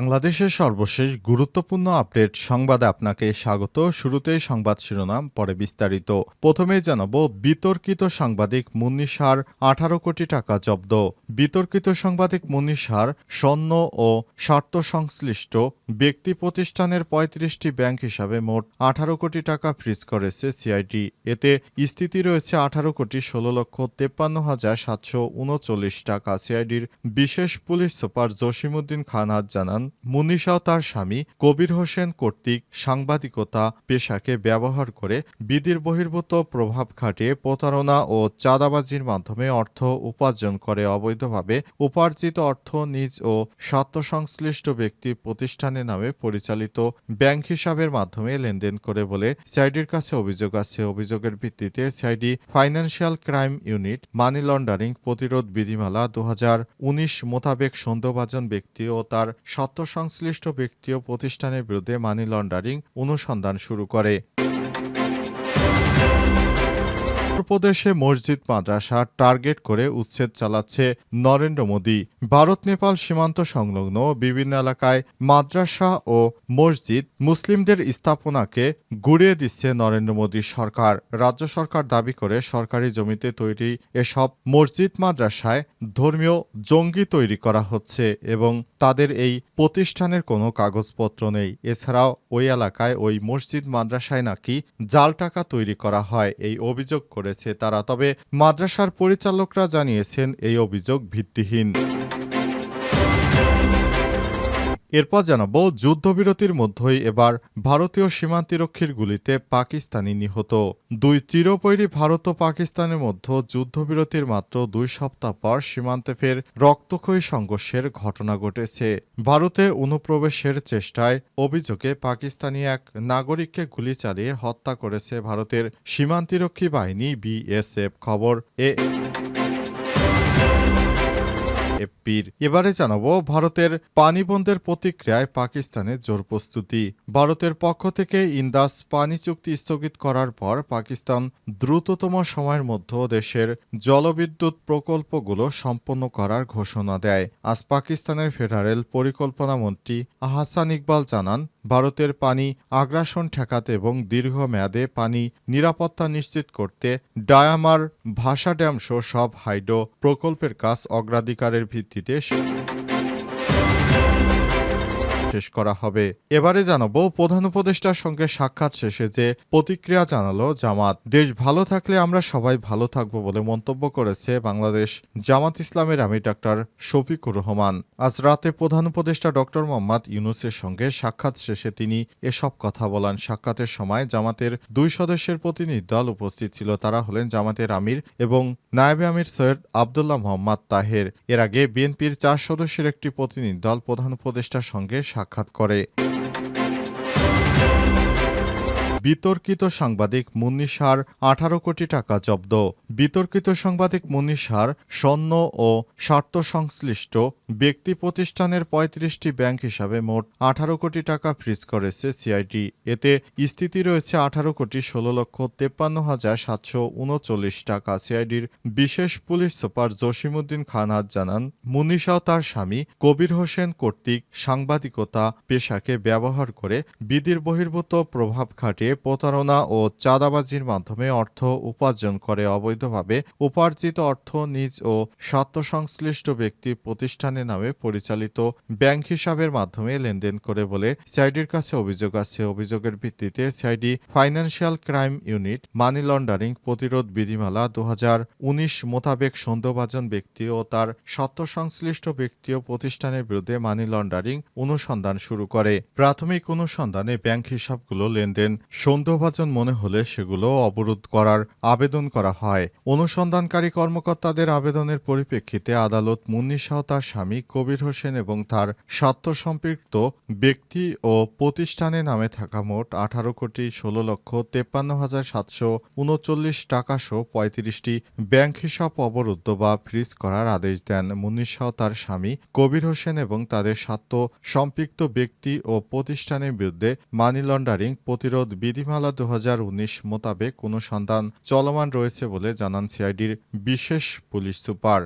বাংলাদেশের সর্বশেষ গুরুত্বপূর্ণ আপডেট সংবাদে আপনাকে স্বাগত। শুরুতেই সংবাদ শিরোনাম, পরে বিস্তারিত। প্রথমে জানাব, বিতর্কিত সাংবাদিক মুন্নিসার আঠারো কোটি টাকা জব্দ। বিতর্কিত সাংবাদিক মুন্নিসার স্বর্ণ ও স্বার্থ সংশ্লিষ্ট ব্যক্তি প্রতিষ্ঠানের পঁয়ত্রিশটি ব্যাংক হিসাবে মোট আঠারো কোটি টাকা ফ্রিজ করেছে সিআইডি। এতে স্থিতি রয়েছে আঠারো কোটি ষোলো লক্ষ তেপ্পান্ন হাজার সাতশো উনচল্লিশ টাকা। সিআইডির বিশেষ পুলিশ সুপার জসিমউদ্দিন খান আজ জানান মুনিশা ও তার স্বামী কবির হোসেন কর্তৃক সাংবাদিকতা পেশাকে ব্যবহার করে বিধির বহির্ভূত প্রভাব খাটিয়ে প্রতারণা ও চাঁদাবাজির মাধ্যমে অর্থ উপার্জন করে অবৈধভাবে উপার্জিত অর্থ নিজ ও স্বার্থসংশ্লিষ্ট ব্যক্তি প্রতিষ্ঠানের নামে পরিচালিত ব্যাংক হিসাবের মাধ্যমে লেনদেন করে বলে সিআইডির কাছে অভিযোগ আছে। অভিযোগের ভিত্তিতে CID financial crime unit money laundering প্রতিরোধ বিধিমালা দু হাজার উনিশ মোতাবেক সন্দেহভাজন ব্যক্তি ও তার স্বার্থ সংশ্লিষ্ট ব্যক্তি ও প্রতিষ্ঠানের বিরুদ্ধে মানি লন্ডারিং অনুসন্ধান শুরু করে। উত্তরপ্রদেশে মসজিদ মাদ্রাসা টার্গেট করে উচ্ছেদ চালাচ্ছে নরেন্দ্র মোদী। ভারত, নেপাল সীমান্ত সংলগ্ন বিভিন্ন এলাকায় মাদ্রাসা ও মসজিদ মুসলিমদের স্থাপনাকে গুড়িয়ে দিচ্ছে নরেন্দ্র মোদী সরকার। রাজ্য সরকার দাবি করে সরকারি জমিতে তৈরি এসব মসজিদ মাদ্রাসায় ধর্মীয় জঙ্গি তৈরি করা হচ্ছে এবং তাদের এই প্রতিষ্ঠানের কোনো কাগজপত্র নেই। এছাড়াও ওই এলাকায় ওই মসজিদ মাদ্রাসায় নাকি জাল টাকা তৈরি করা হয়, এই অভিযোগ করেছে তারা। তবে মাদ্রাসার পরিচালকরা জানিয়েছেন এই অভিযোগ ভিত্তিহীন। এরপর জানাব, যুদ্ধবিরতির মধ্যেই এবার ভারতীয় সীমান্তিরক্ষীর গুলিতে পাকিস্তানি নিহত। দুই চিরপৈরী ভারত ও পাকিস্তানের মধ্যে যুদ্ধবিরতির মাত্র দুই সপ্তাহ পর সীমান্তে ফের রক্তক্ষয়ী সংঘর্ষের ঘটনা ঘটেছে। ভারতে অনুপ্রবেশের চেষ্টায় অভিযোগে পাকিস্তানি এক নাগরিককে গুলি চালিয়ে হত্যা করেছে ভারতের সীমান্তিরক্ষী বাহিনী, বিএসএফ। খবর এ এফপির। এবারে জানাব, ভারতের পানিবন্দের প্রতিক্রিয়ায় পাকিস্তানের জোর প্রস্তুতি। ভারতের পক্ষ থেকে ইন্দাস পানি চুক্তি স্থগিত করার পর পাকিস্তান দ্রুততম সময়ের মধ্যে দেশের জলবিদ্যুৎ প্রকল্পগুলো সম্পন্ন করার ঘোষণা দেয়। আজ পাকিস্তানের ফেডারেল পরিকল্পনা মন্ত্রী আহসান ইকবাল জানান ভারতের পানি আগ্রাসন ঠেকাতে এবং দীর্ঘমেয়াদে পানি নিরাপত্তা নিশ্চিত করতে ডায়ামার ভাষা ড্যাম সহ সব হাইডো প্রকল্পের কাজ অগ্রাধিকারের ভিত্তিতে শেষ করা হবে। এবারে জানাব, প্রধান উপদেষ্টার সঙ্গে সাক্ষাৎ শেষে যে প্রতিক্রিয়া জানালো জামাত, দেশ ভালো থাকলে আমরা সবাই ভালো থাকব বলে মন্তব্য করেছে বাংলাদেশ জামাত ইসলামের আমি ডাক্তার শফিকুর রহমান। আজ রাতে প্রধান উপদেষ্টা ডক্টর মোহাম্মদ ইউনুসের সঙ্গে সাক্ষাৎ শেষে তিনি এসব কথা বলেন। সাক্ষাতের সময় জামাতের দুই সদস্যের প্রতিনিধি দল উপস্থিত ছিল। তারা হলেন জামাতের আমির এবং নায়েবে আমির সৈয়দ আবদুল্লাহ মোহাম্মদ তাহের। এর আগে বিএনপির চার সদস্যের একটি প্রতিনিধি দল প্রধান উপদেষ্টার সঙ্গে সাক্ষাৎ করে। বিতর্কিত সাংবাদিক মুন্নিসার আঠারো কোটি টাকা জব্দ। বিতর্কিত সাংবাদিক মুন্নিসার স্বর্ণ ও স্বার্থ সংশ্লিষ্ট ব্যক্তি প্রতিষ্ঠানের পঁয়ত্রিশটি ব্যাংক হিসাবে মোট আঠারো কোটি টাকা ফ্রিজ করেছে সিআইডি। এতে স্থিতি রয়েছে আঠারো কোটি ষোলো লক্ষ তেপ্পান্ন হাজার সাতশো উনচল্লিশ টাকা। সিআইডির বিশেষ পুলিশ সুপার জসিমউদ্দিন খান আজ জানান ও তার স্বামী কবির হোসেন কর্তৃক সাংবাদিকতা পেশাকে ব্যবহার করে বিধির বহির্ভূত প্রভাব খাটিয়ে প্রতারণা ও চাঁদাবাজির মাধ্যমে অর্থ উপার্জন করে অবৈধভাবে উপার্জিত অর্থ নিজ ও স্বার্থসংশ্লিষ্ট ব্যক্তি প্রতিষ্ঠানের নামে পরিচালিত ব্যাংক হিসাবের মাধ্যমে লেনদেন করে বলে সিআইডির কাছে অভিযোগ আছে। অভিযোগের ভিত্তিতে CID financial crime unit money laundering প্রতিরোধ বিধিমালা দু হাজার উনিশ মোতাবেক সন্দেহভাজন ব্যক্তি ও তার স্বার্থসংশ্লিষ্ট ব্যক্তি ও প্রতিষ্ঠানের বিরুদ্ধে মানি লন্ডারিং অনুসন্ধান শুরু করে। প্রাথমিক অনুসন্ধানে ব্যাংক হিসাবগুলো লেনদেন সন্দেহভাজন মনে হলে সেগুলো অবরোধ করার আবেদন করা হয়। অনুসন্ধানকারী কর্মকর্তাদের আবেদনের পরিপ্রেক্ষিতে আদালত মুন্নিশাহ তার স্বামী কবির হোসেন এবং তার স্বার্থ সম্পৃক্ত ব্যক্তি ও প্রতিষ্ঠানের নামে থাকা মোট আঠারো কোটি ষোলো লক্ষ তেপ্পান্ন হাজার সাতশো উনচল্লিশ টাকা সহ পঁয়ত্রিশটি ব্যাংক হিসাব অবরুদ্ধ বা ফ্রিজ করার আদেশ দেন মুন্নিশাহ তার স্বামী কবির হোসেন এবং তাদের স্বার্থ সম্পৃক্ত ব্যক্তি ও প্রতিষ্ঠানের বিরুদ্ধে মানি লন্ডারিং প্রতিরোধ বিধিমালা দু মোতাবেক অনুসন্ধান চলমান রয়েছে বলে জানান সিআইডির বিশেষ পুলিশ সুপার।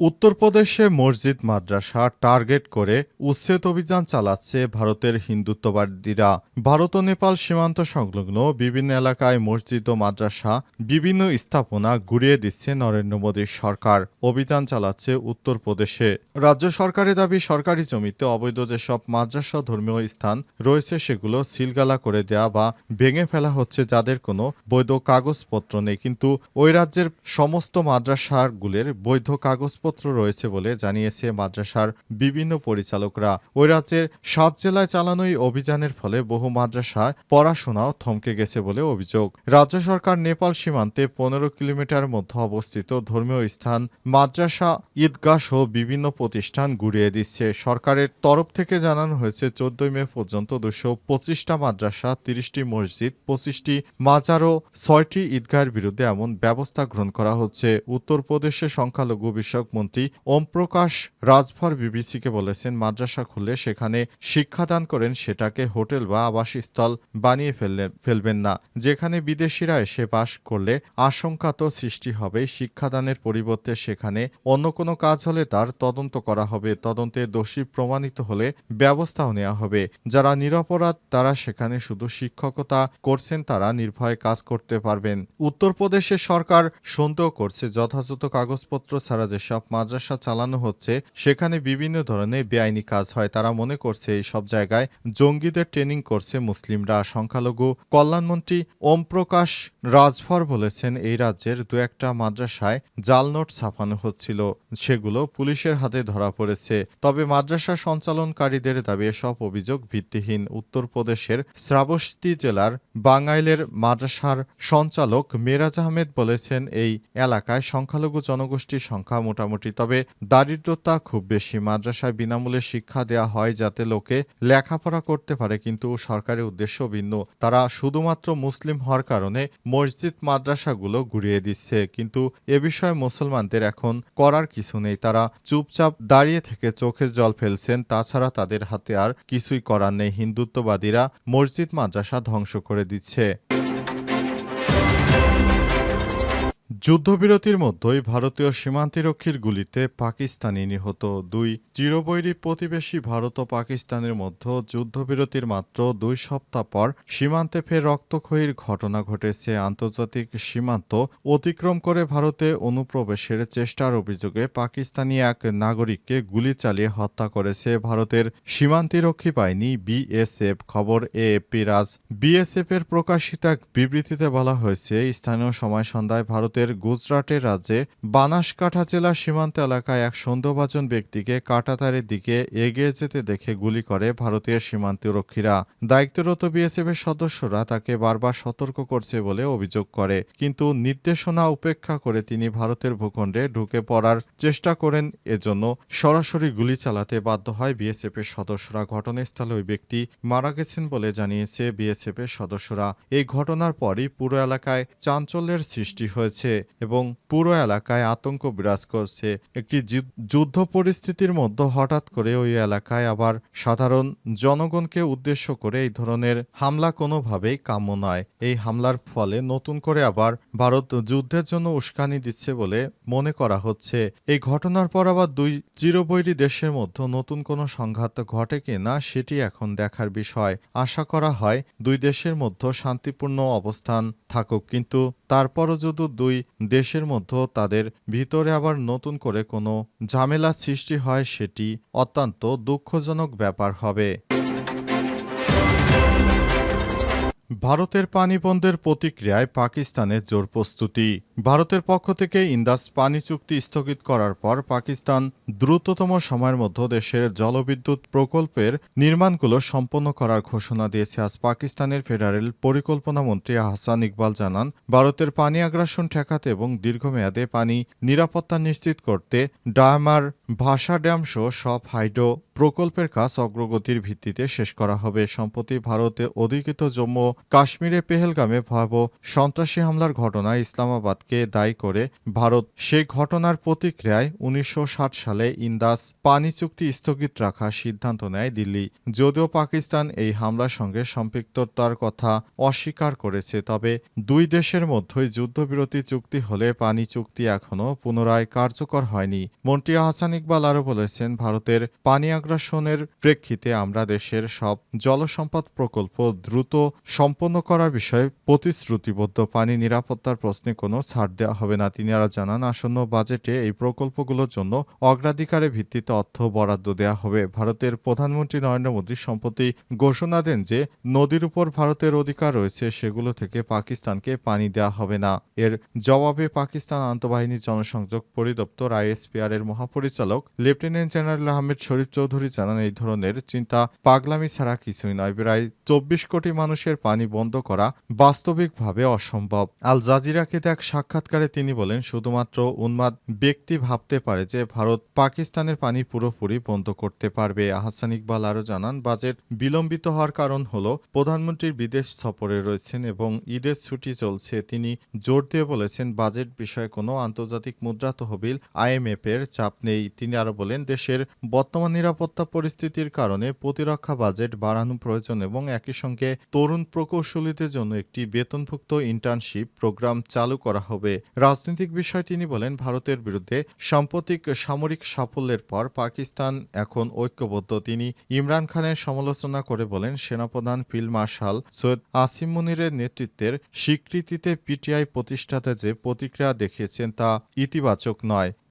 উত্তরপ্রদেশে মসজিদ, মাদ্রাসা টার্গেট করে উচ্ছেদ অভিযান চালাচ্ছে ভারতের হিন্দুত্ববাদীরা। ভারত ও নেপাল সীমান্ত সংলগ্ন বিভিন্ন এলাকায় মসজিদ ও মাদ্রাসা বিভিন্ন স্থাপনা গুড়িয়ে দিচ্ছে নরেন্দ্র মোদীর সরকার। অভিযান চালাচ্ছে উত্তরপ্রদেশে। রাজ্য সরকারের দাবি, সরকারি জমিতে অবৈধ যেসব মাদ্রাসা ধর্মীয় স্থান রয়েছে, সেগুলো সিলগালা করে দেয়া বা ভেঙে ফেলা হচ্ছে যাদের কোনো বৈধ কাগজপত্র নেই। কিন্তু ওই রাজ্যের সমস্ত মাদ্রাসাগুলির বৈধ কাগজপত্র রয়েছে বলে জানিয়েছে মাদ্রাসার বিভিন্ন পরিচালকরা। ওই রাজ্যের সাত জেলায় চালানো এই অভিযানের ফলে বহু মাদ্রাসায় পড়াশোনাও থমকে গেছে বলে অভিযোগ। রাজ্য সরকার নেপাল সীমান্তে পনেরো কিলোমিটার মধ্যে অবস্থিত ধর্মীয় স্থান মাদ্রাসা ঈদগাহ সহ বিভিন্ন প্রতিষ্ঠান গুড়িয়ে দিচ্ছে। সরকারের তরফ থেকে জানানো হয়েছে, চোদ্দই মে পর্যন্ত দুশো পঁচিশটা মাদ্রাসা, তিরিশটি মসজিদ, পঁচিশটি মাজার ও ছয়টি ঈদগাহের বিরুদ্ধে এমন ব্যবস্থা গ্রহণ করা হচ্ছে। উত্তরপ্রদেশের সংখ্যালঘু বিষয়ক মন্ত্রী ওম প্রকাশ রাজভর বিবিসিকে বলেছেন, মাদ্রাসা খুললে সেখানে শিক্ষাদান করেন, সেটাকে হোটেল বা আবাসস্থল বানিয়ে ফেললে, ফেলবেন না। যেখানে বিদেশিরা এসে বাস করলে আশঙ্কা তো সৃষ্টি হবে শিক্ষাদানের পরিবর্তে সেখানে অন্য কোনো কাজ হলে তার তদন্ত করা হবে। তদন্তে দোষী প্রমাণিত হলে ব্যবস্থাও নেওয়া হবে। যারা নিরপরাধ, তারা সেখানে শুধু শিক্ষকতা করছেন, তারা নির্ভয়ে কাজ করতে পারবেন। উত্তরপ্রদেশের সরকার সন্দেহ করছে, যথাযথ কাগজপত্র ছাড়া যেসব মাদ্রাসা চালানো হচ্ছে, সেখানে বিভিন্ন ধরনের বেআইনি কাজ হয়। তারা মনে করছে এই সব জায়গায় জঙ্গিদের ট্রেনিং করছে মুসলিমরা। সংখ্যালঘু কল্যাণমন্ত্রী ওম প্রকাশ রাজভর বলেছেন, এই রাজ্যের দু একটা মাদ্রাসায় জাল নোট ছাপানো হচ্ছিল। সেগুলো পুলিশের হাতে ধরা পড়েছে। তবে মাদ্রাসা সঞ্চালনকারীদের দাবি, এসব অভিযোগ ভিত্তিহীন। উত্তরপ্রদেশের শ্রাবস্তি জেলার বাঙ্গাইলের মাদ্রাসার সঞ্চালক মেরাজ আহমেদ বলেছেন, এই এলাকায় সংখ্যালঘু জনগোষ্ঠীর সংখ্যা মোটামুটি তবে দারিদ্রতা খুব বেশি। মাদ্রাসায় বিনামূল্যে শিক্ষা দেওয়া হয় যাতে লোকে লেখাপড়া করতে পারে, কিন্তু সরকারের উদ্দেশ্য ভিন্ন। তারা শুধুমাত্র মুসলিম হওয়ার কারণে মসজিদ মাদ্রাসাগুলো ঘুরিয়ে দিচ্ছে। কিন্তু এ বিষয়ে মুসলমানদের এখন করার কিছু নেই। তারা চুপচাপ দাঁড়িয়ে থেকে চোখের জল ফেলছেন, তাছাড়া তাদের হাতে আর কিছুই করার নেই। হিন্দুত্ববাদীরা মসজিদ মাদ্রাসা ধ্বংস করে দিচ্ছে। যুদ্ধবিরতির মধ্যেই ভারতীয় সীমান্তিরক্ষীর গুলিতে পাকিস্তানি নিহত দুই চিরবৈরী প্রতিবেশী ভারত ও পাকিস্তানের মধ্যে যুদ্ধবিরতির মাত্র দুই সপ্তাহ পর সীমান্তে ফের রক্তক্ষয়ীর ঘটনা ঘটেছে। আন্তর্জাতিক সীমান্ত অতিক্রম করে ভারতে অনুপ্রবেশের চেষ্টার অভিযোগে পাকিস্তানি এক নাগরিককে গুলি চালিয়ে হত্যা করেছে ভারতের সীমান্তিরক্ষী বাহিনী, বিএসএফ, খবর এএপি রাজ। বিএসএফ এর প্রকাশিত এক বিবৃতিতে বলা হয়েছে, স্থানীয় সময় সন্ধ্যায় ভারতের গুজরাটের রাজ্যে বানাসকাঠা জেলার সীমান্ত এলাকায় এক সন্দেহভাজন ব্যক্তিকে কাটাতারের দিকে এগিয়ে যেতে দেখে গুলি করে ভারতীয় সীমান্তরক্ষীরা। দায়িত্বরত বিএসএফ এর সদস্যরা তাকে বারবার সতর্ক করছে বলে অভিযোগ করে, কিন্তু নির্দেশনা উপেক্ষা করে তিনি ভারতের ভূখণ্ডে ঢুকে পড়ার চেষ্টা করেন। এজন্য সরাসরি গুলি চালাতে বাধ্য হয় বিএসএফ এর সদস্যরা। ঘটনাস্থলে ওই ব্যক্তি মারা গেছেন বলে জানিয়েছে বিএসএফ এর সদস্যরা। এই ঘটনার পরই পুরো এলাকায় চাঞ্চল্যের সৃষ্টি হয়েছে। এবং পুরো এলাকায় আতঙ্ক বিরাজ করছে। একটি যুদ্ধ পরিস্থিতির মধ্যে হঠাৎ করে ওই এলাকায় আবার সাধারণ জনগণকে উদ্দেশ্য করে এই ধরনের হামলা কোনোভাবেই কাম্য নয়। এই হামলার ফলে নতুন করে আবার ভারত যুদ্ধের জন্য উস্কানি দিচ্ছে বলে মনে করা হচ্ছে। এই ঘটনার পর আবার দুই চিরবৈরী দেশের মধ্যে নতুন কোনো সংঘাত ঘটে কি না সেটি এখন দেখার বিষয়। আশা করা হয় দুই দেশের মধ্যে শান্তিপূর্ণ অবস্থান থাকুক, কিন্তু তারপরও যদি দুই দেশের মধ্যে তাদের ভিতরে আবার নতুন করে কোনো ঝামেলা সৃষ্টি হয়, সেটি অত্যন্ত দুঃখজনক ব্যাপার হবে। ভারতের পানি বন্ধের প্রতিক্রিয়ায় পাকিস্তানের জোর প্রস্তুতি। ভারতের পক্ষ থেকে ইন্দাস পানি চুক্তি স্থগিত করার পর পাকিস্তান দ্রুততম সময়ের মধ্যে দেশের জলবিদ্যুৎ প্রকল্পের নির্মাণগুলো সম্পন্ন করার ঘোষণা দিয়েছে আজ পাকিস্তানের ফেডারেল পরিকল্পনা মন্ত্রী আহসান ইকবাল জানান, ভারতের পানি আগ্রাসন ঠেকাতে এবং দীর্ঘমেয়াদে পানি নিরাপত্তা নিশ্চিত করতে ডায়ামার ভাষা ড্যাম সহ সব হাইড্রো প্রকল্পের কাজ অগ্রগতির ভিত্তিতে শেষ করা হবে। সম্প্রতি ভারতে অধিকৃত জম্মু কাশ্মীরের পেহেলগামে ভয়াবহ সন্ত্রাসী হামলার ঘটনায় ইসলামাবাদকে উন্মাদকে দায়ী করে ভারত সেই ঘটনার প্রতিক্রিয়ায় উনিশশো ষাট সালে ইন্দাস পানি চুক্তি স্থগিত রাখার সিদ্ধান্ত নেয় দিল্লি। যদিও পাকিস্তান এই হামলার সঙ্গে সম্পৃক্ততার কথা অস্বীকার করেছে, তবে দুই দেশের মধ্যেই যুদ্ধবিরতি চুক্তি হলে পানি চুক্তি এখনও পুনরায় কার্যকর হয়নি। মন্ত্রী আহসান ইকবাল আরও বলেছেন, ভারতের পানি আগ্রাসনের প্রেক্ষিতে আমরা দেশের সব জলসম্পদ প্রকল্প দ্রুত সম্পন্ন করার বিষয়ে প্রতিশ্রুতিবদ্ধ। পানি নিরাপত্তার প্রশ্নে কোনো ছাড় দেওয়া হবে না। তিনি আরও জানান, আসন্ন বাজেটে এই প্রকল্পগুলোর জন্য অগ্রাধিকারের ভিত্তিতে অর্থ বরাদ্দ দেওয়া হবে। ভারতের প্রধানমন্ত্রী নরেন্দ্র মোদী সম্প্রতি ঘোষণা দেন যে, নদীর উপর ভারতের অধিকার রয়েছে, সেগুলো থেকে পাকিস্তানকে পানি দেওয়া হবে না। এর জবাবে পাকিস্তান আন্তঃবাহিনী জনসংযোগ পরিদপ্তর আইএসপিআর এর মহাপরিচালক লেফটেন্যান্ট জেনারেল আহমেদ শরীফ চৌধুরী জানান, এই ধরনের চিন্তা পাগলামি ছাড়া কিছুই নয়। প্রায় চব্বিশ কোটি মানুষের পানি বন্ধ করা বাস্তবিকভাবে অসম্ভব। আল জাজিরাকে এক সাক্ষাৎকারে তিনি বলেন, শুধুমাত্র উন্মাদ ব্যক্তি ভাবতে পারে যে ভারত পাকিস্তানের পানি পুরোপুরি বন্ধ করতে পারবে। আহসান ইকবাল আরও জানান, বাজেট বিলম্বিত হওয়ার কারণ হল প্রধানমন্ত্রীর বিদেশ সফরে রয়েছেন এবং ঈদের ছুটি চলছে। তিনি জোর দিয়ে বলেছেন, বাজেট বিষয়ে কোনো আন্তর্জাতিক মুদ্রা তহবিল আইএমএফ এর চাপ নেই। তিনি আরও বলেন, দেশের বর্তমান নিরাপত্তা পরিস্থিতির কারণে প্রতিরক্ষা বাজেট বাড়ানো প্রয়োজন এবং একই সঙ্গে তরুণ প্রকৌশলীদের জন্য একটি বেতনভুক্ত ইন্টার্নশিপ প্রোগ্রাম চালু করা হবে। রাজনৈতিক বিষয় তিনি বলেন, ভারতের বিরুদ্ধে সাম্প্রতিক সামরিক সাফল্যের পর পাকিস্তান এখন ঐক্যবদ্ধ। তিনি ইমরান খানের সমালোচনা করে বলেন, সেনাপ্রধান ফিল্ড মার্শাল সৈয়দ আসিম মুনিরের নেতৃত্বের স্বীকৃতিতে পিটিআই প্রতিষ্ঠাতা যে প্রতিক্রিয়া দেখিয়েছেন তা ইতিবাচক নয়।